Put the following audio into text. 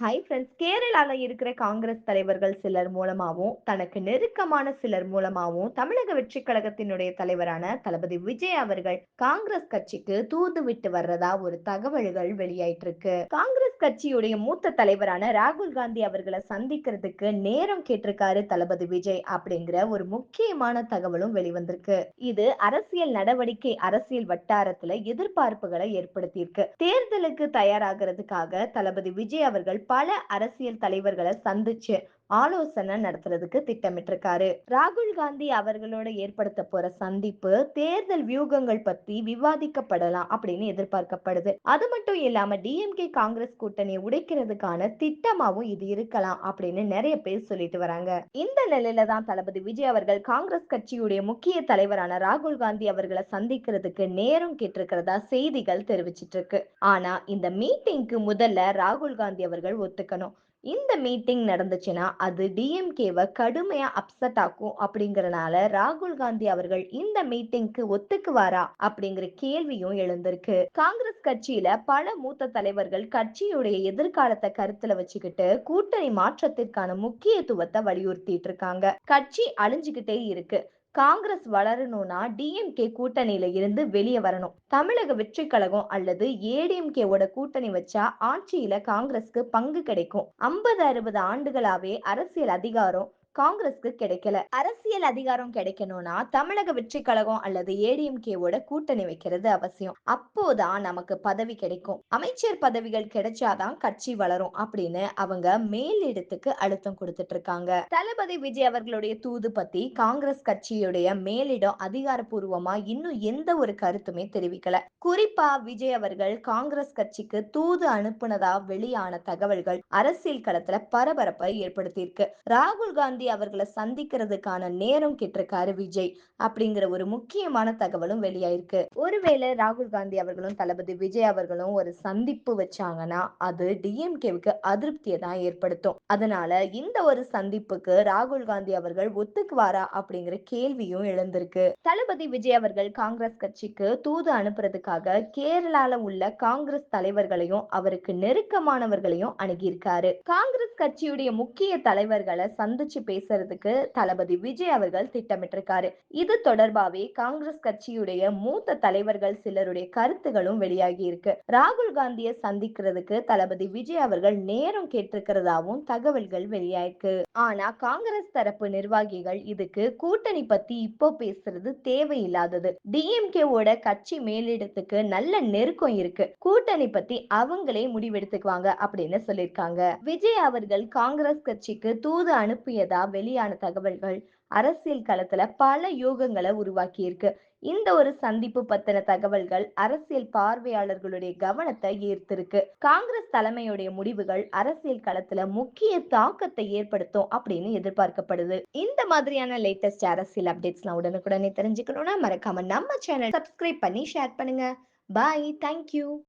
Hi friends கேரளாவில் இருக்கிற காங்கிரஸ் தலைவர்கள் சிலர் மூலமாவும் தனக்கு நெருக்கமான சிலர் மூலமாவும் தமிழக வெற்றி கழகத்தினுடைய தலைவரான தளபதி விஜய் அவர்கள் காங்கிரஸ் கட்சிக்கு தூது விட்டு வர்றதா ஒரு தகவல்கள் வெளியாயிட்டு இருக்கு காங்கிரஸ் கட்சியுடைய மூத்த தலைவரான ராகுல் காந்தி அவர்களை சந்திக்கிறதுக்கு நேரம் கேட்டிருக்காரு தளபதி விஜய் அப்படிங்கிற ஒரு முக்கியமான தகவலும் வெளிவந்திருக்கு. இது அரசியல் நடவடிக்கை அரசியல் வட்டாரத்துல எதிர்பார்ப்புகளை ஏற்படுத்தியிருக்கு. தேர்தலுக்கு தயாராகிறதுக்காக தளபதி விஜய் அவர்கள் பல அரசியல் தலைவர்களை சந்திச்சு ஆலோசனை நடத்துறதுக்கு திட்டமிட்டிருக்காரு. ராகுல் காந்தி அவர்களோட ஏற்படுத்த போற சந்திப்பு தேர்தல் வியூகங்கள் பத்தி விவாதிக்கப்படலாம் அப்படின்னு எதிர்பார்க்கப்படுது. அது மட்டும் இல்லாம டிஎம்கே காங்கிரஸ் கூட்டணியை உடைக்கிறதுக்கான திட்டமாவும் இது இருக்கலாம் அப்படின்னு நிறைய பேர் சொல்லிட்டு வராங்க. இந்த நிலையில தான் தளபதி விஜய் அவர்கள் காங்கிரஸ் கட்சியுடைய முக்கிய தலைவரான ராகுல் காந்தி அவர்களை சந்திக்கிறதுக்கு நேரம் கேட்டிருக்கிறதா செய்திகள் தெரிவிச்சிட்டு இருக்கு. ஆனா இந்த மீட்டிங்க்கு முதல்ல ராகுல் காந்தி அவர்கள் ஒத்துக்கணும். இந்த மீட்டிங் நடந்துச்சுன்னா அது டிஎம்கேவை கடுமையா அப்செட் ஆக்கும் அப்படிங்கறனால ராகுல் காந்தி அவர்கள் இந்த மீட்டிங்க்கு ஒத்துக்குவாரா அப்படிங்கிற கேள்வியும் எழுந்திருக்கு. காங்கிரஸ் கட்சியில பல மூத்த தலைவர்கள் கட்சியுடைய எதிர்காலத்தை கருத்துல வச்சுக்கிட்டு கூட்டணி மாற்றத்திற்கான முக்கியத்துவத்தை வலியுறுத்திட்டு இருக்காங்க. கட்சி அழிஞ்சுகிட்டே இருக்கு. காங்கிரஸ் வளரணும்னா டிஎம்கே கூட்டணியில இருந்து வெளியே வரணும். தமிழக வெற்றி கழகம் அல்லது ஏடிஎம்கேவோட கூட்டணி வச்சா ஆட்சியில காங்கிரஸ்க்கு பங்கு கிடைக்கும். ஐம்பது அறுபது ஆண்டுகளாவே அரசியல் அதிகாரம் காங்கிரஸ்க்கு கிடைக்கல. அரசியல் அதிகாரம் கிடைக்கணும்னா தமிழக வெற்றி கழகம் அல்லது ஏடிஎம்கேவோட கூட்டணி வைக்கிறது அவசியம். அப்போதான் நமக்கு பதவி கிடைக்கும். அமைச்சர் பதவிகள் கிடைச்சாதான் கட்சி வளரும் அப்படின்னு அவங்க மேலிடத்துக்கு அழுத்தம் கொடுத்துட்டு இருக்காங்க. தளபதி விஜய் அவர்களுடைய தூது பத்தி காங்கிரஸ் கட்சியுடைய மேலிடம் அதிகாரப்பூர்வமா இன்னும் எந்த ஒரு கருத்துமே தெரிவிக்கல. குறிப்பா விஜய் அவர்கள் காங்கிரஸ் கட்சிக்கு தூது அனுப்புனதா வெளியான தகவல்கள் அரசியல் களத்துல பரபரப்பை ஏற்படுத்தியிருக்கு. ராகுல் காந்தி காந்தி அவர்களை சந்திக்கிறதுக்கான நேரம் கேட்டிருக்காரு விஜய் அப்படிங்கிற ஒரு முக்கியமான தகவலும் வெளியாயிருக்கு. ஒருவேளை ராகுல் காந்தி அவர்களும் தளபதி விஜய் அவர்களும் ஒரு சந்திப்பு வச்சாங்கன்னா அது டிஎம்கேவுக்கு அதிருப்தியை தான் ஏற்படுத்தும். அதனால இந்த ஒரு சந்திப்புக்கு ராகுல் காந்தி அவர்கள் ஒத்துக்குவாரா அப்படிங்கிற கேள்வியும் எழுந்திருக்கு. தளபதி விஜய் அவர்கள் காங்கிரஸ் கட்சிக்கு தூது அனுப்புறதுக்காக கேரளால உள்ள காங்கிரஸ் தலைவர்களையும் அவருக்கு நெருக்கமானவர்களையும் அணுகியிருக்காரு. காங்கிரஸ் கட்சியுடைய முக்கிய தலைவர்களை சந்திச்சு பேசுறதுக்கு தளபதி விஜய் அவர்கள் திட்டமிட்டிருக்காரு. இது தொடர்பாகவே காங்கிரஸ் கட்சியுடைய மூத்த தலைவர்கள் சிலருடைய கருத்துகளும் வெளியாகி இருக்கு. ராகுல் காந்தியை சந்திக்கிறதுக்கு தளபதி விஜய் அவர்கள் நேரம் கேட்டிருக்கிறதாவும் தகவல்கள் வெளியாயிருக்கு. ஆனா காங்கிரஸ் தரப்பு நிர்வாகிகள் இதுக்கு கூட்டணி பத்தி இப்போ பேசுறது தேவையில்லாதது. டிஎம்கேவோட கட்சி மேலிடத்துக்கு நல்ல நெருக்கம் இருக்கு. கூட்டணி பத்தி அவங்களே முடிவெடுத்துக்குவாங்க அப்படின்னு சொல்லியிருக்காங்க. விஜய் அவர்கள் காங்கிரஸ் கட்சிக்கு தூது அனுப்பியதா வெளியான தகவல்கள் அரசியல் களத்துல பல யோகங்களை உருவாக்கி இருக்கு இந்த ஒரு சந்திப்பு பத்தின தகவல்கள் அரசியல் பார்வையாளர்களுடைய கவனத்தை ஈர்த்திருக்கு. காங்கிரஸ் தலைமையுடைய முடிவுகள் அரசியல் களத்துல முக்கிய தாக்கத்தை ஏற்படுத்தும் அப்படின்னு எதிர்பார்க்கப்படுது. இந்த மாதிரியான லேட்டஸ்ட் அரசியல் அப்டேட்ஸ்லாம் உடனுக்குடனே தெரிஞ்சுக்கணும்னா மறக்காம நம்ம சேனல் சப்ஸ்கிரைப் பண்ணி ஷேர் பண்ணுங்க. Bye thank you